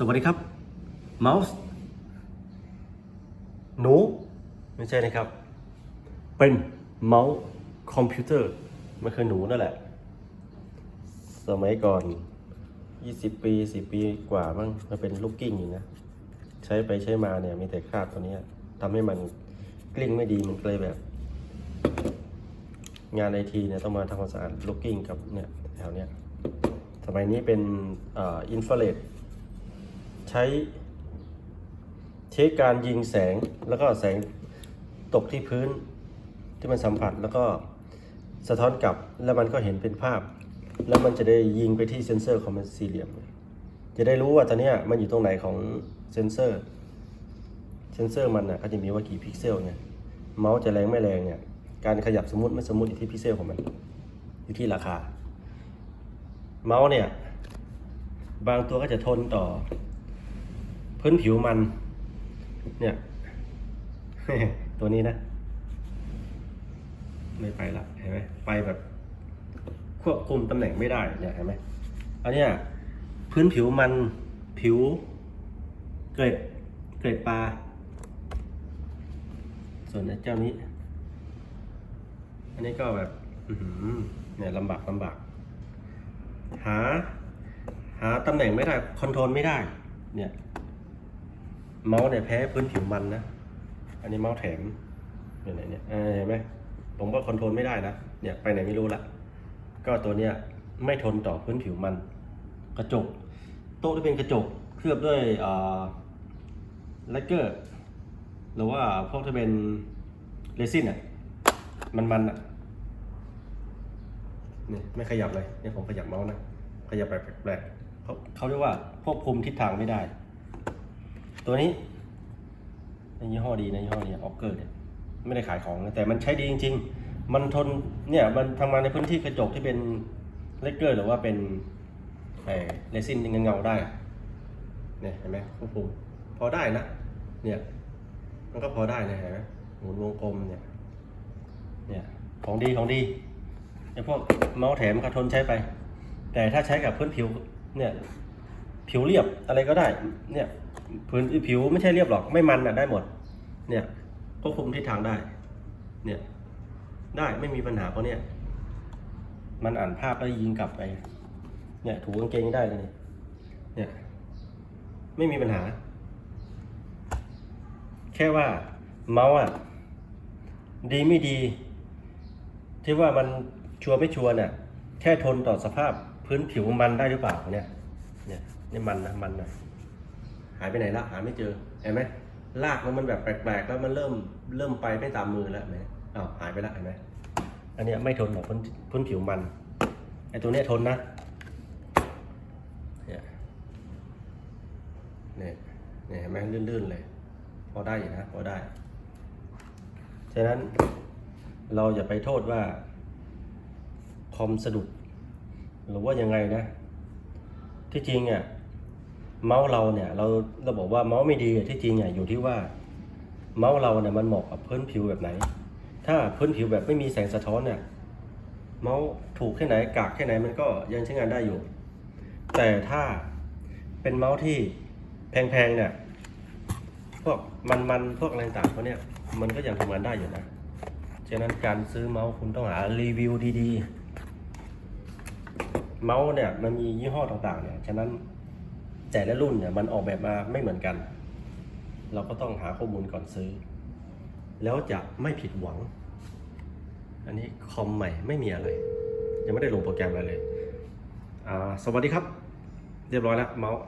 สวัสดีครับ เมาส์หนูไม่ใช่นะครับ เป็นเมาส์คอมพิวเตอร์มันคือหนูนั่นแหละ สมัยก่อน 20 ปี 10 ปีกว่ามั้งมันเป็นลูกกิ้งอยู่นะ ใช้ไปใช้มาเนี่ย มีแต่คราบตัวนี้ทำให้มันกลิ้งไม่ดีมันก็เลยแบบ งานไอทีเนี่ยต้องมาทำความสะอาดลูกกิ้งกับเนี่ยแถวเนี้ยสมัยนี้เป็นอินฟราเรด ใช้ใช้การยิงแสงแล้วก็แสงตกที่พื้นที่มันสัมผัสแล้วก็สะท้อนกลับแล้วมันก็เห็นเป็นภาพ แล้วมันจะได้ยิงไปที่เซนเซอร์ของมันสี่เหลี่ยม จะได้รู้ว่าตอนเนี้ยมันอยู่ตรงไหนของเซนเซอร์เซนเซอร์มันน่ะก็จะมีว่ากี่พิกเซลไงเมาส์จะแรงไม่แรงเนี่ยการขยับสมมติไม่สมมติอยู่ที่พิกเซลของมันอยู่ที่ราคา เมาส์เนี่ยบางตัวก็จะทนต่อ พื้นผิวมัน เนี่ย ตัวนี้นะ ไม่ไปละเห็นไหมไปแบบ ควบคุมตำแหน่งไม่ได้เนี่ยเห็นไหมอันเนี้ยพื้นผิวมันผิว เกล็ดเกล็ดปลา ส่วนเจ้านี้ อันนี้ก็แบบเนี่ยลำบากลำบาก หา หาตำแหน่งไม่ได้คอนโทรลไม่ได้ เนี่ย เมาส์เนี่ยแพ้พื้นผิวมันนะ อันนี้เมาส์แถมอยู่ไหนเนี่ยเห็นไหมผมก็คอนโทรลไม่ได้นะ เนี่ยไปไหนไม่รู้ละ ก็ตัวเนี้ยไม่ทนต่อพื้นผิวมัน กระจก โต๊ะที่เป็นกระจกเคลือบด้วยแลกเกอร์ หรือว่าพวกที่เป็นเรซินอะ มันมันอะนี่ไม่ขยับเลย เนี่ยผมขยับเมาส์นะ ขยับแบบแปลกๆเขาเขาเรียกว่าควบคุมทิศทางไม่ได้ ตัวนี้ในยี่ห้อดีนะยี่ห้อนี้ออกเกอร์เนี่ยไม่ได้ขายของนะแต่มันใช้ดีจริง ๆ มันทนเนี่ยมันทำงานในพื้นที่กระจกที่เป็นเลกเกอร์หรือว่าเป็นไอ้เรซินเงาๆได้เนี่ยเห็นไหมควบคุมพอได้นะเนี่ยมันก็พอได้นะเห็นไหมหมุนวงกลมเนี่ยเนี่ยของดีของดีไอ้พวกเมาส์แถมก็ทนใช้ไป แต่ถ้าใช้กับพื้นผิวเนี่ยผิวเรียบอะไรก็ได้เนี่ย พื้นผิวไม่ใช่เรียบหรอกไม่มันอะได้หมด เนี่ยควบคุมทิศทางได้ เนี่ย ได้ไม่มีปัญหาเพราะเนี่ย มันอ่านภาพแล้วยิงกลับไป เนี่ย ถูกางเกงได้เลยเนี่ย ไม่มีปัญหา แค่ว่าเมาส์อะ ดีไม่ดี ที่ว่ามันชัวร์ไม่ชัวร์เนี่ยแค่ทนต่อสภาพพื้นผิวมันได้หรือเปล่าเนี่ย เนี่ยนี่มันนะมันนะ หายไปไหนละหาไม่เจอเห็นไหมลากมันมันแบบแปลกๆ แล้วมันเริ่มเริ่มไปไม่ตามมือแล้วไหมอ้าวหายไปละเห็นไหมอันนี้ไม่ทนต่อพื้นพื้นผิวมันไอ้ตัวเนี้ยทนนะเนี่ยเนี่ยเนี่ยเห็นไหมลื่นๆเลย พอได้อยู่นะพอได้ ฉะนั้นเราอย่าไปโทษว่าคอมสะดุดหรือว่ายังไงนะ ที่จริงอะ เมาส์เราเนี่ยเราเราบอกว่าเมาส์ไม่ดีที่จริงอะอยู่ที่ว่าเมาส์เราเนี่ยมันเหมาะกับพื้นผิวแบบไหน ถ้าพื้นผิวแบบไม่มีแสงสะท้อนเนี่ยเมาส์ถูกแค่ไหนกากแค่ไหนมันก็ยังใช้งานได้อยู่ แต่ถ้าเป็นเมาส์ที่แพงๆเนี่ยพวกมันๆพวกอะไรต่างๆพวกเนี้ยมันก็ยังทำงานได้อยู่นะฉะนั้นการซื้อเมาส์คุณต้องหารีวิวดีๆ เมาส์เนี่ยมันมียี่ห้อต่างๆเนี่ยฉะนั้น แต่ละรุ่นเนี่ยมันออกแบบมาไม่เหมือนกัน เราก็ต้องหาข้อมูลก่อนซื้อ แล้วจะไม่ผิดหวัง อันนี้คอมใหม่ไม่มีอะไร ยังไม่ได้ลงโปรแกรมอะไรเลย อ่า สวัสดีครับ เรียบร้อยแล้วเมาส์